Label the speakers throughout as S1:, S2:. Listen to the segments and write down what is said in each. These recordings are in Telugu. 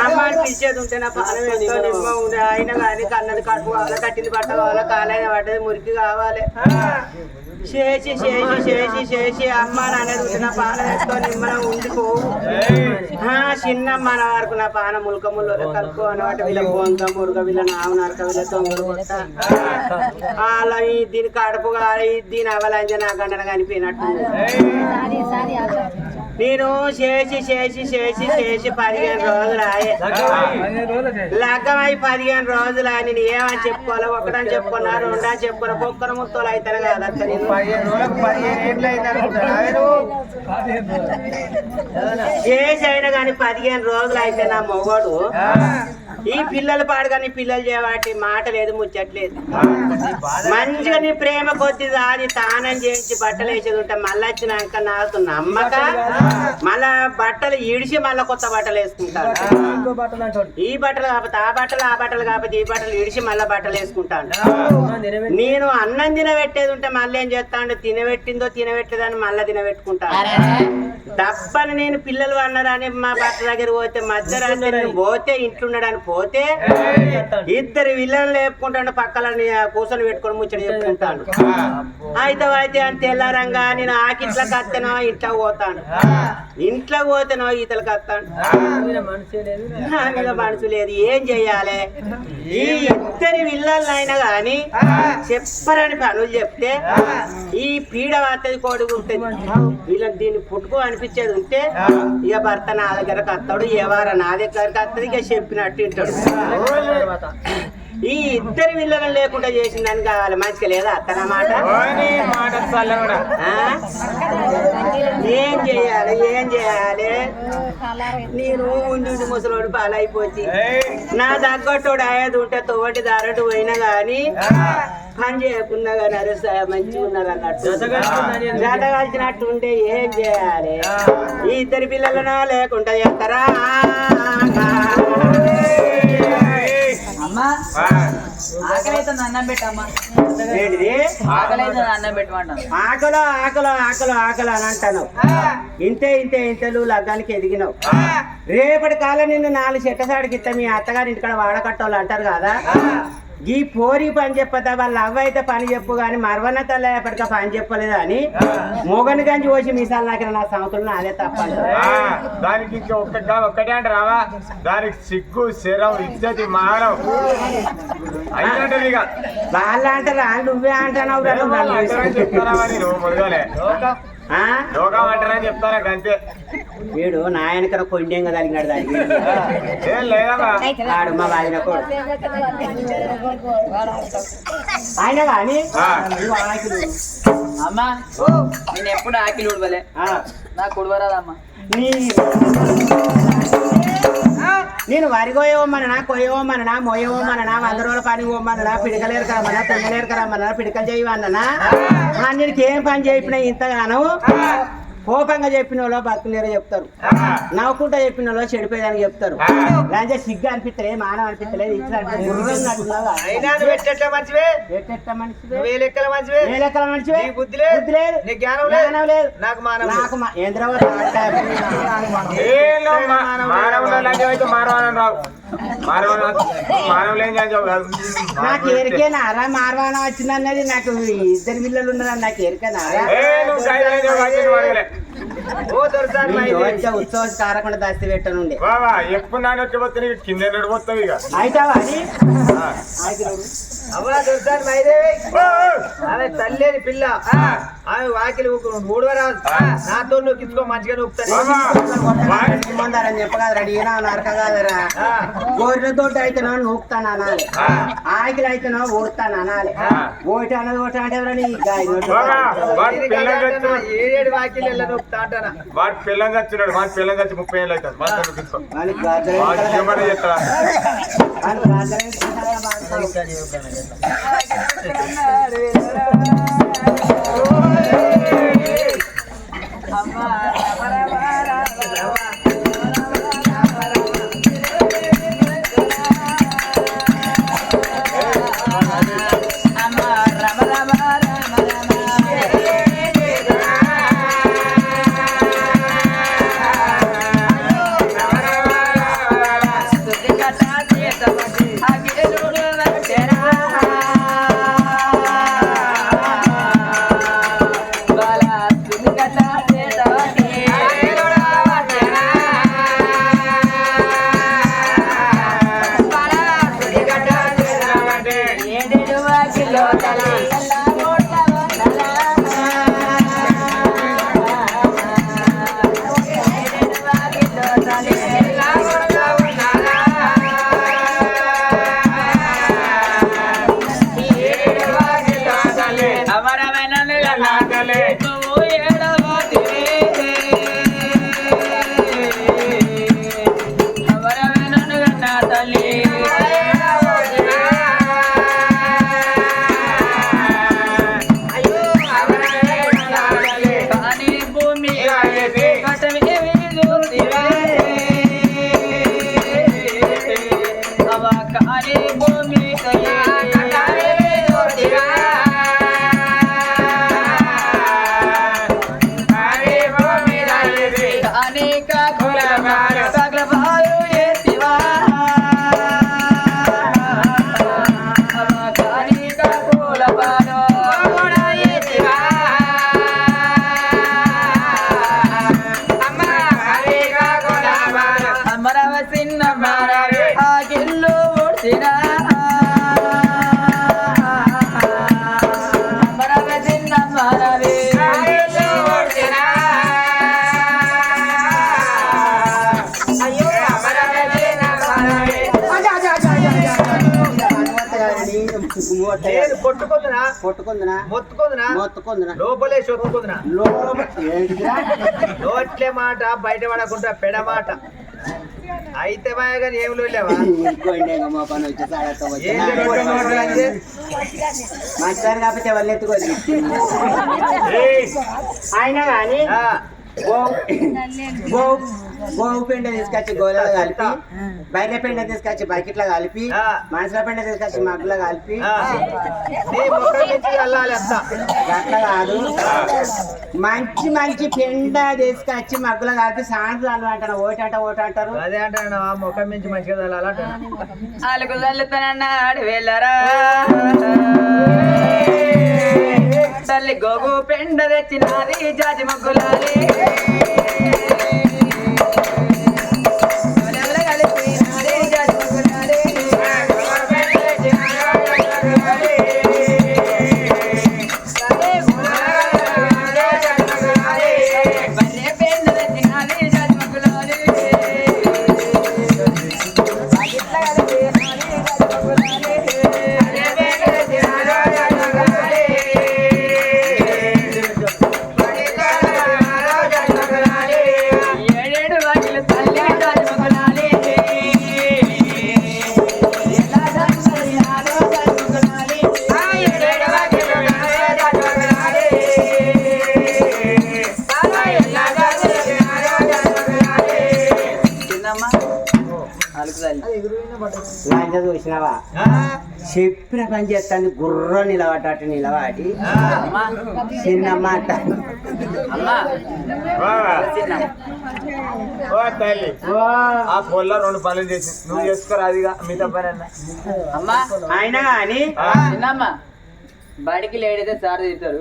S1: అమ్మ అని పిలిచేది ఉంటే నా పానం ఎంతో నిమ్మ ఉండే అయినా కానీ కన్నది కడుపు కావాలి కట్టింది బట్ట కావాలి కాలైన పడ్డది మురికి కావాలి. చేసి చేసి చేసి చేసి అమ్మ నాన్నది ఉంటే నా పానం ఎంతో నిమ్మనం ఉండిపోవు ఆ, చిన్న మన వరకు నా పానం ములక కలుపు అనమాట. వీళ్ళ బొంత మురుగ వీళ్ళ నామ నరక వీళ్ళ అలా దీని కడుపు కాలి దీని అవలంజ నా గంటన కనిపోయినట్టు నేను చేసి చేసి చేసి చేసి పదిహేను రోజులు ఆయే లగ్గమై పదిహేను రోజులు ఆయన నేను ఏమని చెప్పుకోవాలి ఒకటని చెప్పుకున్నా రెండని చెప్పుకున్నా కుక్కర ముత్తోలు అవుతాను కదా చేసి అయినా కానీ పదిహేను రోజులు అయితే నా మొగోడు. ఈ పిల్లలు పాడు కానీ పిల్లలు చేయబట్టి మాట లేదు ముచ్చట్లేదు మంచిగా నీ ప్రేమ కొద్ది దాని తానం చేయించి బట్టలు వేసేది ఉంటే మళ్ళీ వచ్చినాక నాకు నమ్మక మళ్ళా బట్టలు ఇడిచి మళ్ళా కొత్త బట్టలు వేసుకుంటాను. ఈ బట్టలు కాకపోతే ఆ బట్టలు ఆ బట్టలు కాకపోతే ఈ బట్టలు ఇడిచి మళ్ళా బట్టలు వేసుకుంటాను. నేను అన్నం తినబెట్టేది ఉంటే మళ్ళీ ఏం చేస్తాను తినబెట్టిందో తినబెట్టేదని మళ్ళీ తినబెట్టుకుంటాను. డబ్బని నేను పిల్లలు అన్నారని మా భర్త దగ్గర పోతే మధ్యరాత్రి పోతే ఇంట్లున్నాడని పోతే ఇద్దరు విల్లలు లేపుకుంటాను పక్కన కూర్చొని పెట్టుకొని ముచ్చట చెప్పుకుంటాను అయితే అయితే అని తెల్లారంగా నేను ఆకిట్లకు వస్తానో ఇంట్లో పోతాను. ఇంట్లో పోతేనో ఈతలకు వస్తాను నా మీద మనసు లేదు ఏం చెయ్యాలి? ఈ ఇద్దరి విల్లలైనా గాని చెప్పరని పనులు చెప్తే ఈ పీడ వార్తది కోడి ఉంటుంది వీళ్ళకి దీన్ని పుట్టుకో అనిపించేది ఉంటే ఇక భర్త నా దగ్గరకు వస్తాడు ఎవరు నా దగ్గరకు వస్తుంది ఇక చెప్పినట్టు ఈ ఇద్దరి విల్లలను లేకుండా చేసిందని కావాలి మంచిగా లేదా అత్తనమాట ఆ? ఏం చేయాలి ఏం చేయాలి? నేను ఉండి ఉండి ముసలోడు పాలైపోతే నా తగ్గట్టోడు అయ్యేది ఉంటే తోటి దారటు పోయినా గాని పని చేయకుండా కానీ అరే మంచిగా ఉన్నారు అన్నట్టు. జత కలిసినట్టు ఉంటే ఏం చేయాలి? ఈ ఇద్దరి పిల్లలనా లేకుండా చేస్తారా?
S2: అమ్మా అన్నం పెట్టమ్మా. అన్నం
S1: ఆకలో ఆకలో ఆకలో ఆకలో అని అంటాను. ఇంతే ఇంతే ఇంతలు లగ్గానికి ఎదిగినావు. రేపటి కాలం నిన్ను నాలుగు చెట్టసాడికి ఇస్తే మీ అత్తగారి ఇంటికాడ వాడకట్టోళ్ళు అంటారు కదా. ఈ పోరి పని చెప్పదా వాళ్ళ అవ్వ అయితే పని చెప్పు కానీ మరవన్న తల్ల ఎప్పటికా పని చెప్పలేదు అని మొగని గంజి పోసి మీసాలు నాకిన నా సంవత్సరం అదే తప్పండి
S3: ఆ, దానికి ఇంకా ఒక్కటే అంటే రావా? దానికి సిగ్గు శరం అయినట్టు ఇక
S1: వాళ్ళు అంటారా నువ్వే అంటున్నావు
S3: అంటారని చెప్తారా అంతే.
S1: వీడు నా వెనకన కొండేంగా తగినాడు దానికి. ఆడు మా వాడిన కూడా ఆయన కానీ
S3: ఆ.
S1: నువ్వు ఆకిలు.
S2: అమ్మా నేను ఎప్పుడు ఆకిలి ఉడవలే నాకు ఉడవరాదమ్మా
S1: నీ నేను వరి కోయవమ్మన్నా కొయ్యవమ్మన్నా మొయ్యవమ్మన్నా వంద రోజుల పని పోమ్మన్నా పిడకలేరు కరమ్మన్నా తుంగలేరు కరమ్మన్నా పిడకలు చేయవన్నా నేను ఏం పని చేయిపోయినా ఇంతగానో? కోపంగా చెప్పిన వాళ్ళు బతుకులేరు చెప్తారు నవ్వుకుంటా చెప్పిన వాళ్ళు చెడిపోయేదానికి చెప్తారు లేదంటే సిగ్గు అనిపిస్తలే మానం అనిపిస్తలేదు ఇట్లా
S4: లేదు?
S1: లేదు.
S4: లేదు?
S1: లేదు.
S4: నాకు మానవ
S1: నాకు మా- నారా మార్వాణం వచ్చిందన్నది నాకు ఇద్దరు పిల్లలు ఉన్నారని నాకు ఎరికేనా రా?
S3: ఏ
S1: కారకుండా దాస్తి పెట్టనుండే
S3: ఎప్పుడు నాన్న వచ్చి పోతే కింద నడిపోతావు ఇక
S1: అది అయితే
S4: అవ్వా దొరసారి మైదేవి! ఆమె తల్లేని పిల్ల. ఆమె వాకిలి ఊడవరాదు నాతో నొక్కించుకో మంచిగా నొక్కుతాను
S1: చెప్పగా రెడీ నరక కాదరా. గొర్రె తోటి అయితే నూపుతాను అనాలి. ఆకిలి అయితే ఊడతాను అనాలి. ఓటి అన్నది ఓటి అంటే
S4: ఏడేడు వాకిలి ఎలా నొక్కుతా అంటానా?
S3: వాడి పిల్లలు చచ్చినాడు వాడి పిల్లలు చచ్చి ముప్పై ఏళ్ళు అవుతుంది వాడు ఏమన్నా
S2: అమ్మ હરે બોલે ગયા
S4: నేను కొట్టుకుందునా?
S1: కొట్టుకుందినా?
S4: మొత్తుకుందునా?
S1: మొత్తుకుందినా?
S4: లోపలే చొత్తుకుందునా?
S1: ఏంటిదిరా?
S4: నోట్లే మాట బయట పడకుండా పెడ మాట అయితే మాయ కానీ ఏం లేవా
S1: కాకపోతే వాళ్ళు ఎత్తుకోదు
S3: ఏయ్,
S1: అయినా కానీ గోవు పెండ తీసుకొచ్చి గోలలో కలిపి బయట పెండ తీసుకొచ్చి బకెట్లో కలిపి
S4: ఆ.
S1: మనుషుల పెండ తీసుకొచ్చి మగ్గులో కలిపి. అట్లా కాదు. మంచి మంచి పెండ తీసుకొచ్చి మగ్గులో కలిపి సాయంత్రాలు అంటారు ఓటి అంట ఓటి అంటారు.
S4: అదే అంటాను ఆ ముఖం నుంచి మంచిగా
S2: అలుగు చల్లుతానన్నాడు వెళ్ళరా తల్లి గోగు పెండ తెచ్చినది జాజి ముగ్గులాలి.
S1: లంచ చూసినావా
S4: ఆ,
S1: చెప్పిన పని చేస్తాను గుర్ర నిలబడ్డట్టు నిలబడి.
S4: ఆ,
S2: అమ్మా
S1: చిన్న మాట
S2: అమ్మా.
S3: బావా,
S2: చిన్నమ్మ.
S3: ఓ తల్లి.
S1: ఓ,
S3: ఆ పొల్ల రెండు పనులు చేసి నువ్వు చేసుకోరా అదిగా మిగతా పని
S2: అమ్మా.
S1: అయినా కానీ
S3: ఆ,
S2: చిన్నమ్మ. బడికి లేడైతే సార్ తిడతారు.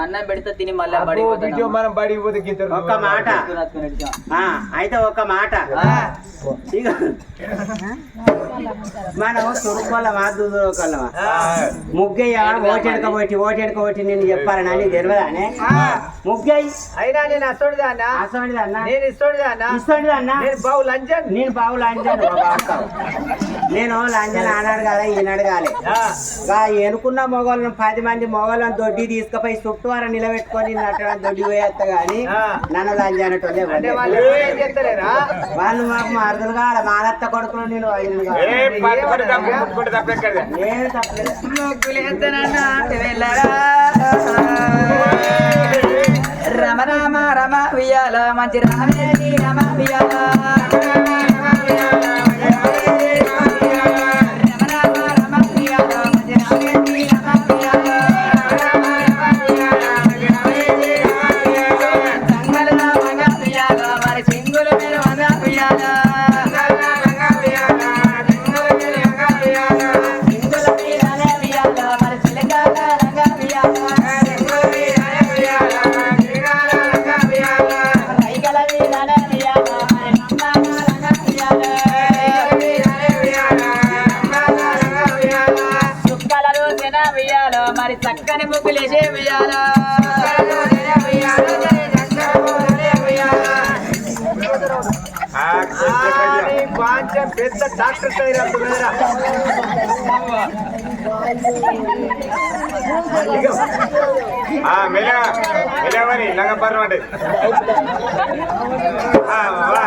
S2: అన్నం పెడితే తిని మళ్ళా బడికి
S3: మనం బడికి పోతే గింతరు
S1: ఒక్క మాట. ఆ, అయితే ఒక మాట. మనం తురుకోలమా దూదుకోలమా ముగ్గయ్య ఓటెడక పోటీ ఓటెడక నేను చెప్పాలని అని తెలియదానే ముగ్గయ్య?
S4: అయినా నేను అసోడిదా అన్న
S1: అసలు అన్న
S4: నేను ఇస్తోడిదా అన్న
S1: ఇస్తాడు అన్న
S4: నేను బావు లంచన్
S1: నేను బాబు లాంచాను నేను లంచన్ ఆనాడు కదా ఈనాడు కాలే. ఎనుకున్న మొగోళ్ళని పది మంది మొగోళ్ళని దొడ్డి తీసుకుపోయి చుట్టూరా నిలబెట్టుకొని నట్టడం దొడ్డి పోయేస్తా గాని
S4: ఆ.
S1: నన్ను
S4: ఏం చేస్తలేరా?
S1: వాళ్ళు మాకు మారుదలు కావాలి మానత్త కొడుకులు నేను
S2: రమ రామ రమ ఉయ్యాల మంచి రామేది రమ ఉయ్యాల.
S4: చక్కని ముగ్గులేసే ఉయ్యాలా
S3: పెద్ద డాక్టర్
S5: అంటే వా.